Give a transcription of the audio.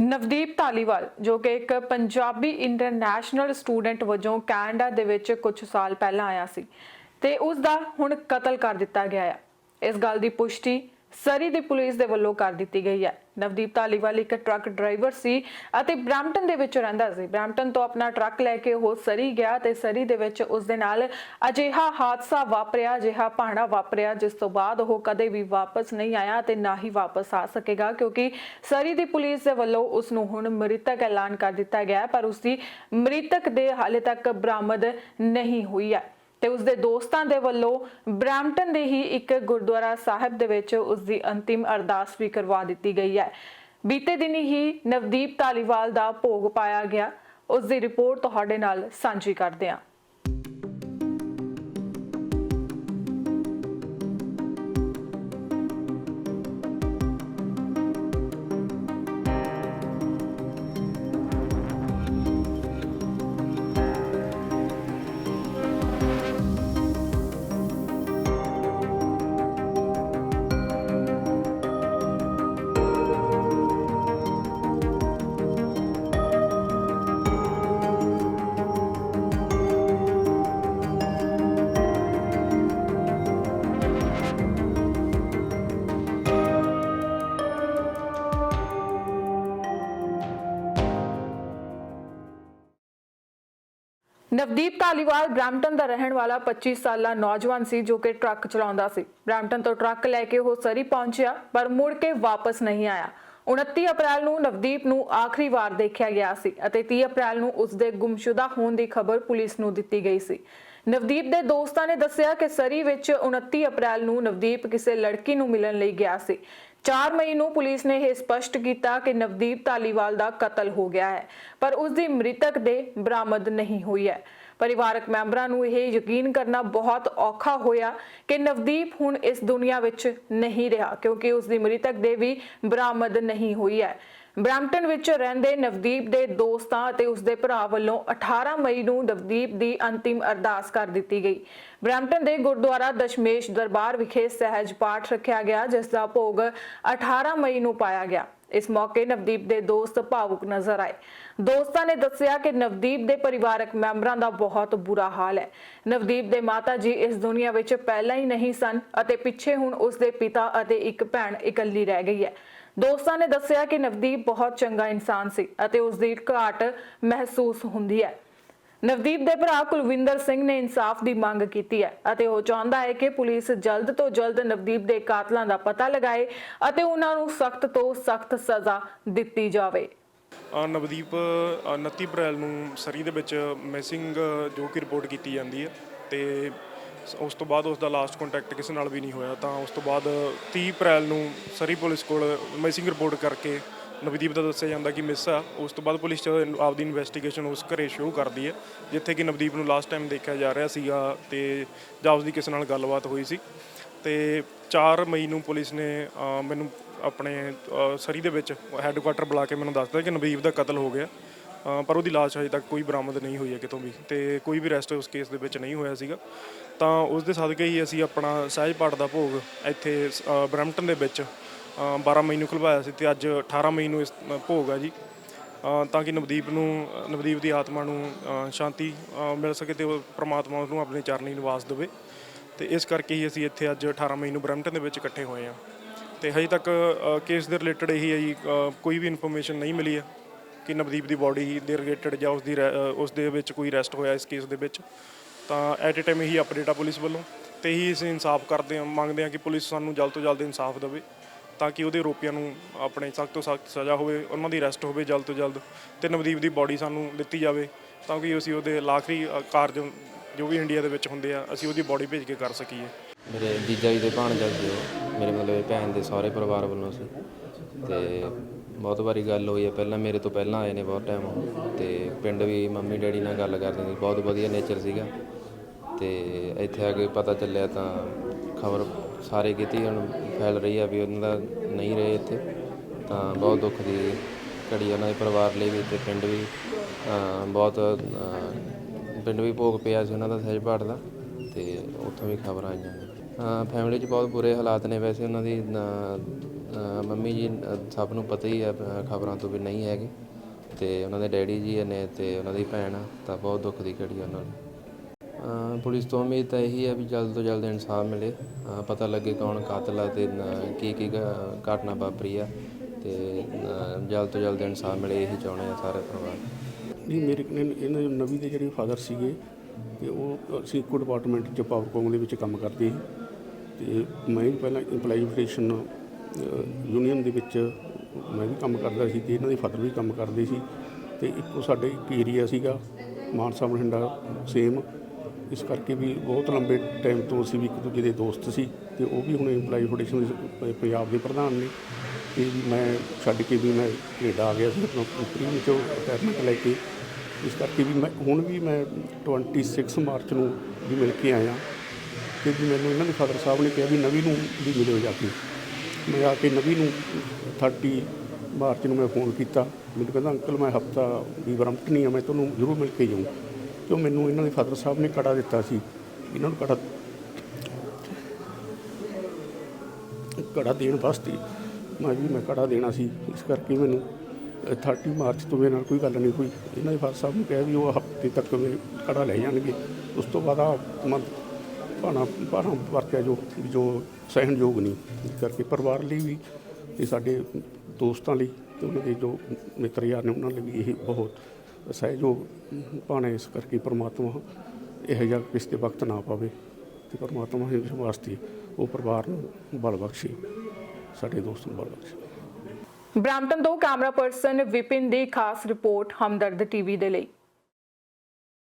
ਨਵਦੀਪ ਧਾਲੀਵਾਲ, ਜੋ ਕਿ ਇੱਕ ਪੰਜਾਬੀ ਇੰਟਰਨੈਸ਼ਨਲ ਸਟੂਡੈਂਟ ਵਜੋਂ ਕੈਨੇਡਾ ਦੇ ਵਿੱਚ ਕੁਝ ਸਾਲ ਪਹਿਲਾਂ ਆਇਆ ਸੀ ਤੇ ਉਸ ਦਾ ਹੁਣ ਕਤਲ ਕਰ ਦਿੱਤਾ ਗਿਆ ਹੈ ਇਸ ਗੱਲ ਦੀ ਪੁਸ਼ਟੀ ਸਰੀ ਦੀ ਪੁਲਿਸ ਦੇ ਵੱਲੋਂ ਕਰ ਦਿੱਤੀ ਗਈ ਹੈ। ਨਵਦੀਪ ਧਾਲੀਵਾਲ ਇੱਕ ਟਰੱਕ ਡਰਾਈਵਰ ਸੀ ਅਤੇ ਬ੍ਰੈਂਪਟਨ ਦੇ ਵਿੱਚ ਰਹਿੰਦਾ ਸੀ। ਬ੍ਰੈਂਪਟਨ ਤੋਂ ਆਪਣਾ ਟਰੱਕ ਲੈ ਕੇ ਉਹ ਸਰੀ ਗਿਆ ਤੇ ਸਰੀ ਦੇ ਵਿੱਚ ਉਸ ਦੇ ਨਾਲ ਅਜਿਹਾ ਹਾਦਸਾ ਵਾਪਰਿਆ, ਅਜਿਹਾ ਭਾਣਾ ਵਾਪਰਿਆ, ਜਿਸ ਤੋਂ ਬਾਅਦ ਉਹ ਕਦੇ ਵੀ ਵਾਪਸ ਨਹੀਂ ਆਇਆ ਤੇ ਨਾ ਹੀ ਵਾਪਸ ਆ ਸਕੇਗਾ, ਕਿਉਂਕਿ ਸਰੀ ਦੀ ਪੁਲਿਸ ਦੇ ਵੱਲੋਂ ਉਸ ਨੂੰ ਹੁਣ ਮ੍ਰਿਤਕ ਐਲਾਨ ਕਰ ਦਿੱਤਾ ਗਿਆ ਪਰ ਉਸ ਦੀ ਮ੍ਰਿਤਕ ਦੇ ਹਾਲੇ ਤੱਕ ਬਰਾਮਦ ਨਹੀਂ ਹੋਈ ਹੈ। ਤੇ ਉਸ ਦੇ ਦੋਸਤਾਂ ਦੇ ਵੱਲੋਂ ਬ੍ਰੈਂਪਟਨ ਦੇ ਹੀ ਇੱਕ ਗੁਰਦੁਆਰਾ ਸਾਹਿਬ ਦੇ ਵਿੱਚ ਉਸ ਦੀ ਅੰਤਿਮ ਅਰਦਾਸ ਵੀ ਕਰਵਾ ਦਿੱਤੀ ਗਈ ਹੈ। ਬੀਤੇ ਦਿਨੀ ਹੀ ਨਵਦੀਪ ਧਾਲੀਵਾਲ ਦਾ ਭੋਗ ਪਾਇਆ ਗਿਆ। ਉਸ ਦੀ ਰਿਪੋਰਟ ਤੁਹਾਡੇ ਨਾਲ ਸਾਂਝੀ ਕਰਦੇ ਹਾਂ। ਨਵਦੀਪ ਧਾਲੀਵਾਲ ਬ੍ਰੈਂਪਟਨ ਦਾ ਰਹਿਣ ਵਾਲਾ 25 ਸਾਲਾ ਨੌਜਵਾਨ ਸੀ ਜੋ ਕਿ ਟਰੱਕ ਚਲਾਉਂਦਾ ਸੀ। ਬ੍ਰੈਂਪਟਨ ਤੋਂ ਟਰੱਕ ਲੈ ਕੇ ਉਹ ਸਰੀ ਪਹੁੰਚਿਆ, ਪਰ ਮੁੜ ਕੇ ਵਾਪਸ ਨਹੀਂ ਆਇਆ। 29 ਅਪ੍ਰੈਲ ਨੂੰ ਨਵਦੀਪ ਨੂੰ ਆਖਰੀ ਵਾਰ ਦੇਖਿਆ ਗਿਆ ਸੀ ਅਤੇ 30 ਅਪ੍ਰੈਲ ਨੂੰ ਉਸ ਦੇ ਗੁੰਮਸ਼ੁਦਾ ਹੋਣ ਦੀ ਖਬਰ ਪੁਲਿਸ ਨੂੰ ਦਿੱਤੀ ਗਈ ਸੀ। ਨਵਦੀਪ ਦੇ ਦੋਸਤਾਂ ਨੇ ਦੱਸਿਆ ਕਿ ਸਰੀ ਵਿੱਚ 29 ਅਪ੍ਰੈਲ ਨੂੰ ਨਵਦੀਪ ਕਿਸੇ ਲੜਕੀ ਨੂੰ ਮਿਲਣ ਲਈ ਗਿਆ ਸੀ। 4 ਮਈ ਨੂੰ ਪੁਲਿਸ ਨੇ ਇਹ ਸਪਸ਼ਟ ਕੀਤਾ ਕਿ ਨਵਦੀਪ ਧਾਲੀਵਾਲ ਦਾ ਕਤਲ ਹੋ ਗਿਆ ਹੈ, ਪਰ ਉਸ ਦੀ ਮ੍ਰਿਤਕ ਦੇ ਬਰਾਮਦ ਨਹੀਂ ਹੋਈ ਹੈ। ਪਰਿਵਾਰਕ ਮੈਂਬਰਾਂ ਨੂੰ ਇਹ ਯਕੀਨ ਕਰਨਾ ਬਹੁਤ ਔਖਾ ਹੋਇਆ ਕਿ ਨਵਦੀਪ ਹੁਣ ਇਸ ਦੁਨੀਆ ਵਿੱਚ ਨਹੀਂ ਰਿਹਾ, ਕਿਉਂਕਿ ਉਸ ਦੀ ਮ੍ਰਿਤਕ ਦੇ ਵੀ ਬਰਾਮਦ ਨਹੀਂ ਹੋਈ ਹੈ। ਬ੍ਰੈਂਪਟਨ ਵਿੱਚ ਰਹਿੰਦੇ ਨਵਦੀਪ ਦੇ ਦੋਸਤਾਂ ਅਤੇ ਉਸ ਦੇ ਭਰਾ ਵੱਲੋਂ 18 ਮਈ ਨੂੰ ਨਵਦੀਪ ਦੀ ਅੰਤਿਮ ਅਰਦਾਸ ਕਰ ਦਿੱਤੀ ਗਈ। ਬ੍ਰੈਂਪਟਨ ਦੇ ਗੁਰਦੁਆਰਾ ਦਸ਼ਮੇਸ਼ ਦਰਬਾਰ ਵਿਖੇ ਸਹਿਜ ਪਾਠ ਰੱਖਿਆ ਗਿਆ, ਜਿਸ ਦਾ ਭੋਗ 18 ਮਈ ਨੂੰ ਪਾਇਆ ਗਿਆ। ਇਸ ਮੌਕੇ ਨਵਦੀਪ ਦੇ ਦੋਸਤ ਭਾਵੁਕ ਨਜ਼ਰ ਆਏ। ਦੋਸਤਾਂ ਨੇ ਦੱਸਿਆ ਕਿ ਨਵਦੀਪ ਦੇ ਪਰਿਵਾਰਕ ਮੈਂਬਰਾਂ ਦਾ ਬਹੁਤ ਬੁਰਾ ਹਾਲ ਹੈ। ਨਵਦੀਪ ਦੇ ਮਾਤਾ ਜੀ ਇਸ ਦੁਨੀਆ ਵਿੱਚ ਪਹਿਲਾਂ ਹੀ ਨਹੀਂ ਸਨ ਅਤੇ ਪਿੱਛੇ ਹੁਣ ਉਸ ਦੇ ਪਿਤਾ ਅਤੇ ਇੱਕ ਭੈਣ ਇਕੱਲੀ ਰਹਿ ਗਈ ਹੈ। ਦੋਸਤਾਂ ਨੇ ਦੱਸਿਆ ਕਿ ਨਵਦੀਪ ਬਹੁਤ ਚੰਗਾ ਇਨਸਾਨ ਸੀ ਅਤੇ ਉਸ ਦੀ ਘਾਟ ਮਹਿਸੂਸ ਹੁੰਦੀ ਹੈ। ਨਵਦੀਪ ਦੇ ਭਰਾ ਕੁਲਵਿੰਦਰ ਸਿੰਘ ਨੇ ਇਨਸਾਫ ਦੀ ਮੰਗ ਕੀਤੀ ਹੈ ਅਤੇ ਉਹ ਚਾਹੁੰਦਾ ਹੈ ਕਿ ਪੁਲਿਸ ਜਲਦ ਤੋਂ ਜਲਦ ਨਵਦੀਪ ਦੇ ਕਾਤਲਾਂ ਦਾ ਪਤਾ ਲਗਾਏ ਅਤੇ ਉਹਨਾਂ ਨੂੰ ਸਖਤ ਤੋਂ ਸਖਤ ਸਜ਼ਾ ਦਿੱਤੀ ਜਾਵੇ। ਅ, ਨਵਦੀਪ ਅ, 29 ਅਪ੍ਰੈਲ ਨੂੰ ਸਰੀ ਦੇ ਵਿੱਚ ਮਿਸਿੰਗ ਜੋ ਕਿ ਰਿਪੋਰਟ ਕੀਤੀ ਜਾਂਦੀ ਹੈ ਤੇ ਸ- ਉਸ ਤੋਂ ਬਾਅਦ ਉਸ ਦਾ ਲਾਸਟ ਕੰਟੈਕਟ ਕਿਸੇ ਨਾਲ ਵੀ ਨਹੀਂ ਹੋਇਆ ਤਾਂ ਉਸ ਤੋਂ ਬਾਅਦ 30 ਅਪ੍ਰੈਲ ਨੂੰ ਸਰੀ ਪੁਲਿਸ ਕੋਲ ਮਿਸਿੰਗ ਰਿਪੋਰਟ ਕਰਕੇ ਨਵਦੀਪ ਦਾ ਦੱਸਿਆ ਜਾਂਦਾ ਕਿ ਮਿਸ ਆ ਉਸ ਤੋਂ ਬਾਅਦ ਪੁਲਿਸ ਚ ਆਪਦੀ ਇਨਵੈਸਟੀਗੇਸ਼ਨ ਉਸ ਘਰੇ ਸ਼ੁਰੂ ਕਰਦੀ ਹੈ ਜਿੱਥੇ ਕਿ ਨਵਦੀਪ ਨੂੰ ਲਾਸਟ ਟਾਈਮ ਦੇਖਿਆ ਜਾ ਰਿਹਾ ਸੀਗਾ ਤੇ ਜਾਂ ਉਸ ਦੀ ਕਿਸੇ ਨਾਲ ਗੱਲਬਾਤ ਹੋਈ ਸੀ। ਤੇ 4 ਮਈ ਨੂੰ ਪੁਲਿਸ ਨੇ ਮੈਨੂੰ ਆਪਣੇ ਸਰੀ ਦੇ ਵਿੱਚ ਹੈੱਡਕੁਆਟਰ ਬੁਲਾ ਕੇ ਮੈਨੂੰ ਦੱਸਦਾ ਕਿ ਨਵਦੀਪ ਦਾ ਕਤਲ ਹੋ ਗਿਆ। ਪਰ ਉਹਦੀ ਲਾਸ਼ ਅਜੇ ਤੱਕ ਕੋਈ ਬਰਾਮਦ ਨਹੀਂ ਹੋਈ ਹੈ ਕਿਤੋਂ ਵੀ ਤੇ ਕੋਈ ਵੀ ਰੈਸਟ ਉਸ ਕੇਸ ਦੇ ਵਿੱਚ ਨਹੀਂ ਹੋਇਆ ਸੀਗਾ। ਤਾਂ ਉਸ ਦੇ ਸਦਕੇ ਹੀ ਅਸੀਂ ਆਪਣਾ ਸਹਿਜ ਪਾਠ ਦਾ ਭੋਗ ਇੱਥੇ ਅ, ਦੇ ਵਿੱਚ 12 ਮਈ ਨੂੰ ਖੁਲਵਾਇਆ ਸੀ ਤੇ ਅੱਜ 18 ਮਈ ਨੂੰ ਇਸ ਭੋਗ ਆ ਜੀ। ਤਾਂ ਕਿ ਨਵਦੀਪ ਨੂੰ ਨਵਦੀਪ ਦੀ ਆਤਮਾ ਨੂੰ ਸ਼ਾਂਤੀ ਮਿਲ ਸਕੇ ਤੇ ਉਹ ਪ੍ਰਮਾਤਮਾ ਉਹਨੂੰ ਆਪਣੇ ਚਰਨੀ ਨਿਵਾਸ ਦੇਵੇ। ਤੇ ਇਸ ਕਰਕੇ ਹੀ ਅਸੀਂ ਇੱਥੇ ਅੱਜ 18 ਮਈ ਨੂੰ ਬਰੈਂਪਟਨ ਦੇ ਵਿੱਚ ਇਕੱਠੇ ਹੋਏ ਹਾਂ। ਤੇ ਹਜੇ ਤੱਕ ਕੇਸ ਦੇ ਰਿਲੇਟਡ ਇਹੀ ਹੈ ਜੀ ਕੋਈ ਵੀ ਇਨਫੋਰਮੇਸ਼ਨ ਨਹੀਂ ਮਿਲੀ ਹੈ ਕਿ ਨਵਦੀਪ ਦੀ ਬਾਡੀ ਦੇ ਰਿਲੇਟਡ ਜਾਂ ਉਸ ਦੀ ਰੈ- ਉਸ ਦੇ ਵਿੱਚ ਕੋਈ ਅਰੈਸਟ ਹੋਇਆ ਇਸ ਕੇਸ ਦੇ ਵਿੱਚ। ਤਾਂ ਐਟ ਅ ਟਾਈਮ ਇਹੀ ਅਪਡੇਟ ਆ ਪੁਲਿਸ ਵੱਲੋਂ ਤੇ ਹੀ ਅਸੀਂ ਇਨਸਾਫ ਕਰਦੇ ਹਾਂ, ਮੰਗਦੇ ਹਾਂ ਕਿ ਪੁਲਿਸ ਸਾਨੂੰ ਜਲਦ ਤੋਂ ਜਲਦ ਇਨਸਾਫ ਦੇਵੇ। ਤਾਂ ਕਿ ਉਹਦੇ ਆਰੋਪੀਆਂ ਨੂੰ ਆਪਣੇ ਸਖਤ ਤੋਂ ਸਖਤ ਸਜ਼ਾ ਹੋਵੇ, ਉਹਨਾਂ ਦੀ ਅਰੈਸਟ ਹੋਵੇ ਜਲਦ ਤੋਂ ਜਲਦ ਤੇ ਨਵਦੀਪ ਦੀ ਬਾਡੀ ਸਾਨੂੰ ਦਿੱਤੀ ਜਾਵੇ ਤਾਂ ਕਿ ਅਸੀਂ ਉਹਦੇ ਲਾਖਰੀ ਕਾਰਜ ਜੋ ਵੀ ਇੰਡੀਆ ਦੇ ਵਿੱਚ ਹੁੰਦੇ ਆ, ਅਸੀਂ ਉਹਦੀ ਬਾਡੀ ਭੇਜ ਕੇ ਕਰ ਸਕੀਏ। ਮੇਰੇ ਜੀਜਾ ਜੀ ਦੇ ਭਾਣਜਾ ਸੀ ਮੇਰੇ ਮਤਲਬ ਭੈਣ ਦੇ ਸਾਰੇ ਪਰਿਵਾਰ ਵੱਲੋਂ ਸੀ ਤੇ ਬਹੁਤ ਵਾਰੀ ਗੱਲ ਹੋਈ ਹੈ ਪਹਿਲਾਂ ਮੇਰੇ ਤੋਂ ਪਹਿਲਾਂ ਆਏ ਨੇ ਬਹੁਤ ਟਾਈਮ ਤੇ ਪਿੰਡ ਵੀ ਮੰਮੀ ਡੈਡੀ ਨਾਲ ਗੱਲ ਕਰਦੇ ਸੀ, ਬਹੁਤ ਵਧੀਆ ਨੇਚਰ ਸੀਗਾ ਤੇ ਇੱਥੇ ਆ ਕੇ ਪਤਾ ਚੱਲਿਆ ਤਾਂ ਖਬਰ ਸਾਰੇ ਕਿਤੇ ਹੁਣ ਫੈਲ ਰਹੀ ਆ ਵੀ ਉਹਨਾਂ ਦਾ ਨਹੀਂ ਰਹੇ ਇੱਥੇ ਤਾਂ ਬਹੁਤ ਦੁੱਖ ਦੀ ਘੜੀ ਉਹਨਾਂ ਦੇ ਪਰਿਵਾਰ ਲਈ ਵੀ ਤੇ ਪਿੰਡ ਵੀ ਬਹੁਤ ਪਿੰਡ ਵੀ ਭੋਗ ਪਿਆ ਸੀ ਉਹਨਾਂ ਦਾ ਸਹਿਜ ਪਾਠ ਦਾ ਤੇ ਉੱਥੋਂ ਵੀ ਖਬਰਾਂ ਆਈਆਂ ਫੈਮਿਲੀ 'ਚ ਬਹੁਤ ਬੁਰੇ ਹਾਲਾਤ ਨੇ ਵੈਸੇ ਉਹਨਾਂ ਦੀ ਮੰਮੀ ਜੀ ਸਭ ਨੂੰ ਪਤਾ ਹੀ ਆ ਖਬਰਾਂ ਤੋਂ ਵੀ ਨਹੀਂ ਹੈਗੇ ਤੇ ਉਹਨਾਂ ਦੇ ਡੈਡੀ ਜੀ ਨੇ ਤੇ ਉਹਨਾਂ ਦੀ ਭੈਣ ਆ, ਤਾਂ ਬਹੁਤ ਦੁੱਖ ਦੀ ਘੜੀ ਆ ਉਹਨਾਂ ਨੂੰ। ਪੁਲਿਸ ਤੋਂ ਉਮੀਦ ਤਾਂ ਇਹੀ ਹੈ ਵੀ ਜਲਦ ਤੋਂ ਜਲਦ ਇਨਸਾਫ ਮਿਲੇ। ਪਤਾ ਲੱਗੇ ਕੌਣ ਕਾਤਲ ਆ ਤੇ ਕੀ ਕੀ ਘਟਨਾ ਵਾਪਰੀ ਆ। ਤੇ ਜਲਦ ਤੋਂ ਜਲਦ ਇਨਸਾਫ ਮਿਲੇ ਇਹੀ ਚਾਹੁੰਦੇ ਆ ਸਾਰੇ ਪਰਿਵਾਰ। ਜੀ ਮੇਰੇ ਇਹਨਾਂ ਦੇ ਨਵੀ ਦੇ ਜਿਹੜੇ ਫਾਦਰ ਸੀਗੇ, ਤੇ ਉਹ ਅਸੀਂ ਡਿਪਾਰਟਮੈਂਟ 'ਚ ਪਾਵਰਕੌਮ ਦੇ ਵਿੱਚ ਕੰਮ ਕਰਦੇ ਸੀ। ਤੇ ਮੈਂ ਵੀ ਪਹਿਲਾਂ ਇੰਪਲਾਈ ਫੈਡਰੇਸ਼ਨ ਯੂਨੀਅਨ ਦੇ ਵਿੱਚ ਮੈਂ ਵੀ ਕੰਮ ਕਰਦਾ ਸੀ ਤੇ ਇਹਨਾਂ ਦੇ ਫਾਦਰ ਵੀ ਕੰਮ ਕਰਦੇ ਸੀ। ਤੇ ਇੱਕੋ ਸਾਡੇ ਇੱਕ ਏਰੀਆ ਸੀਗਾ, ਮਾਨਸਾ ਬਠਿੰਡਾ ਸੇਮ ਇਸ ਕਰਕੇ ਵੀ ਬਹੁਤ ਲੰਬੇ ਟਾਈਮ ਤੋਂ ਅਸੀਂ ਵੀ ਇੱਕ ਦੂਜੇ ਦੇ ਦੋਸਤ ਸੀ ਤੇ ਉਹ ਵੀ ਹੁਣ ਇੰਪਲਾਈ ਫੈਡਰੇਸ਼ਨ ਦੇ ਪੰਜਾਬ ਦੇ ਪ੍ਰਧਾਨ ਨੇ। ਤੇ ਮੈਂ ਛੱਡ ਕੇ ਵੀ ਮੈਂ ਕੈਨੇਡਾ ਆ ਗਿਆ ਸੀ ਆਪਣਾ ਕੰਪਨੀ ਵਿੱਚੋਂ ਰਿਟਾਇਰਮੈਂਟ ਲੈ ਕੇ। ਇਸ ਕਰਕੇ ਵੀ ਮੈਂ, ਹੁਣ ਵੀ ਮੈਂ 26 ਮਾਰਚ ਨੂੰ ਵੀ ਮਿਲ ਕੇ ਆਇਆ। ਤੇ ਵੀ ਮੈਨੂੰ ਇਹਨਾਂ ਦੇ ਫਾਦਰ ਸਾਹਿਬ ਨੇ ਕਿਹਾ ਵੀ ਨਵੀਂ ਨੂੰ ਵੀ ਮਿਲਿਓ ਜਾ ਕੇ। ਮੈਂ ਆ ਕੇ ਨਵੀਂ ਨੂੰ 30 ਮਾਰਚ ਨੂੰ ਮੈਂ ਫੋਨ ਕੀਤਾ। ਮੈਨੂੰ ਕਹਿੰਦਾ, ਅੰਕਲ, ਮੈਂ ਹਫਤਾ ਵੀ ਬਰਮਟਨ ਹੀ ਆ, ਮੈਂ ਤੁਹਾਨੂੰ ਜ਼ਰੂਰ ਮਿਲ ਕੇ ਜਾਊਂ ਕਿਉਂ ਮੈਨੂੰ ਇਹਨਾਂ ਦੇ ਫਾਦਰ ਸਾਹਿਬ ਨੇ ਕੜਾ ਦਿੱਤਾ ਸੀ? ਇਹਨਾਂ ਨੂੰ ਕੜਾ ਕੜਾ ਦੇਣ ਵਾਸਤੇ ਮੈਂ ਵੀ ਮੈਂ ਕੜਾ ਦੇਣਾ ਸੀ। ਇਸ ਕਰਕੇ ਮੈਨੂੰ ਅ, 30 ਮਾਰਚ ਤੋਂ ਮੇਰੇ ਨਾਲ ਕੋਈ ਗੱਲ ਨਹੀਂ ਹੋਈ। ਇਹਨਾਂ ਦੇ ਫਾਦਰ ਸਾਹਿਬ ਨੂੰ ਕਿਹਾ ਵੀ ਉਹ ਹਫ਼ਤੇ ਤੱਕ ਮੇਰੇ ਕੜਾ ਲੈ ਜਾਣਗੇ। ਉਸ ਤੋਂ ਬਾਅਦ ਆ ਮਨ ਭਾਣਾ ਭਾਣਾ ਵਰਤਿਆ ਜੋ ਜੋ ਸਹਿਣਯੋਗ ਨਹੀਂ। ਇਸ ਕਰਕੇ ਪਰਿਵਾਰ ਲਈ ਵੀ ਤੇ ਸਾਡੇ ਦੋਸਤਾਂ ਲਈ ਤੇ ਉਹਨਾਂ ਦੇ ਜੋ ਮਿੱਤਰ ਯਾਰ ਨੇ ਉਹਨਾਂ ਲਈ ਵੀ ਇਹ ਬਹੁਤ ਸਹਿਯੋਗ ਭਾਣਾ ਇਸ ਕਰਕੇ ਪ੍ਰਮਾਤਮਾ ਇਹੋ ਜਿਹਾ ਕਿਸੇ ਦੇ ਵਕਤ ਨਾ ਪਾਵੇ ਤੇ ਪਰਮਾਤਮਾ ਇਸ ਵਾਸਤੇ ਉਹ ਪਰਿਵਾਰ ਨੂੰ ਬਲ ਬਖਸ਼ੇ, ਸਾਡੇ ਦੋਸਤ ਨੂੰ ਬਲ ਬਖਸ਼ੇ। ਬ੍ਰਾਂਪਟਨ ਤੋਂ ਕੈਮਰਾ ਪਰਸਨ ਵਿਪਿਨ ਦੀ ਖਾਸ ਰਿਪੋਰਟ ਹਮਦਰਦ ਟੀਵੀ ਦੇ ਲਈ।